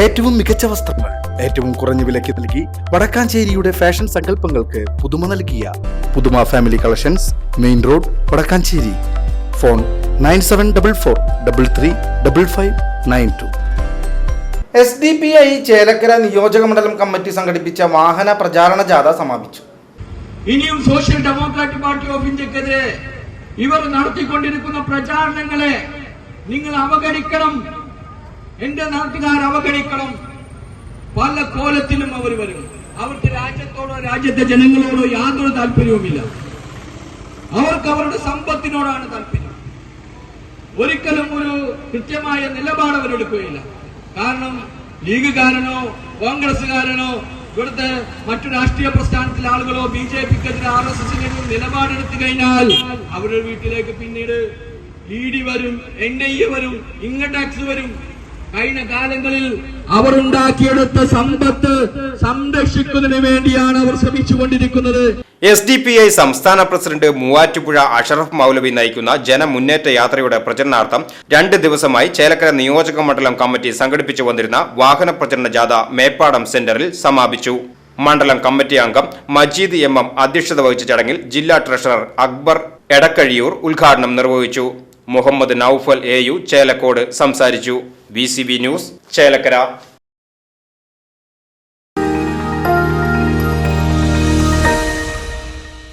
ഏറ്റവും മികച്ച വസ്ത്രങ്ങൾ ഏറ്റവും കുറഞ്ഞ വിലയ്ക്ക് നൽകി വടക്കാഞ്ചേരിയുടെ ഫാഷൻ സങ്കല്പങ്ങൾക്ക് പുതുമ നൽകിയ Puthuma family collections main road Vadakkanchery. Phone nine seven double four double three double five nine two. S D P I Chelakkara നിയോജക മണ്ഡലം കമ്മിറ്റി സംഘടിപ്പിച്ച വാഹന പ്രചാരണ ജാഥ സമാപിച്ചു. ഇനിയും സോഷ്യൽ ഡെമോക്രാറ്റിക് പാർട്ടി ഓഫ് ഇന്ത്യക്കെതിരെ ഇവർ നടത്തിക്കൊണ്ടിരിക്കുന്ന പ്രചാരണങ്ങളെ നിങ്ങൾ അവഗണിക്കണം. എന്റെ നാട്ടുകാർ അവഗണിക്കണം. പല കോലത്തിലും അവർ വരും. അവർക്ക് രാജ്യത്തോടോ രാജ്യത്തെ ജനങ്ങളോടോ യാതൊരു താല്പര്യവുമില്ല. അവർക്ക് അവരുടെ സമ്പത്തിനോടാണ് താല്പര്യം. ഒരിക്കലും ഒരു കൃത്യമായ നിലപാട് അവരെടുക്കുകയില്ല. കാരണം ലീഗുകാരനോ കോൺഗ്രസുകാരനോ ഇവിടുത്തെ മറ്റു രാഷ്ട്രീയ പ്രസ്ഥാനത്തിലെ ആളുകളോ ബി ജെ പിക്കെതിരെ ആർ എസ് എസിനെതിരെ നിലപാടെടുത്തു കഴിഞ്ഞാൽ അവരുടെ വീട്ടിലേക്ക് പിന്നീട് ഇ ഡി വരും എൻ ഐ എ വരും ഇൻകം ടാക്സ് വരും. കഴിഞ്ഞ കാലങ്ങളിൽ അവർ ഉണ്ടാക്കിയെടുത്ത സമ്പത്ത് സംരക്ഷിക്കുന്നതിന് വേണ്ടിയാണ് അവർ ശ്രമിച്ചുകൊണ്ടിരിക്കുന്നത്. എസ് ഡി പി ഐ സംസ്ഥാന പ്രസിഡന്റ് മൂവാറ്റുപുഴ അഷറഫ് മൗലവി നയിക്കുന്ന ജനമുന്നേറ്റ യാത്രയുടെ പ്രചരണാർത്ഥം രണ്ട് ദിവസമായി ചേലക്കര നിയോജക മണ്ഡലം കമ്മിറ്റി സംഘടിപ്പിച്ചു വന്നിരുന്ന വാഹന പ്രചരണ ജാഥ മേപ്പാടം സെന്ററിൽ സമാപിച്ചു. മണ്ഡലം കമ്മിറ്റി അംഗം മജീദ് എം എം അധ്യക്ഷത വഹിച്ച ചടങ്ങിൽ ജില്ലാ ട്രഷറർ അക്ബർ എടക്കഴിയൂർ ഉദ്ഘാടനം നിർവഹിച്ചു. മുഹമ്മദ് നൌഫൽ എ ചേലക്കോട് സംസാരിച്ചു. V news Chelakkara.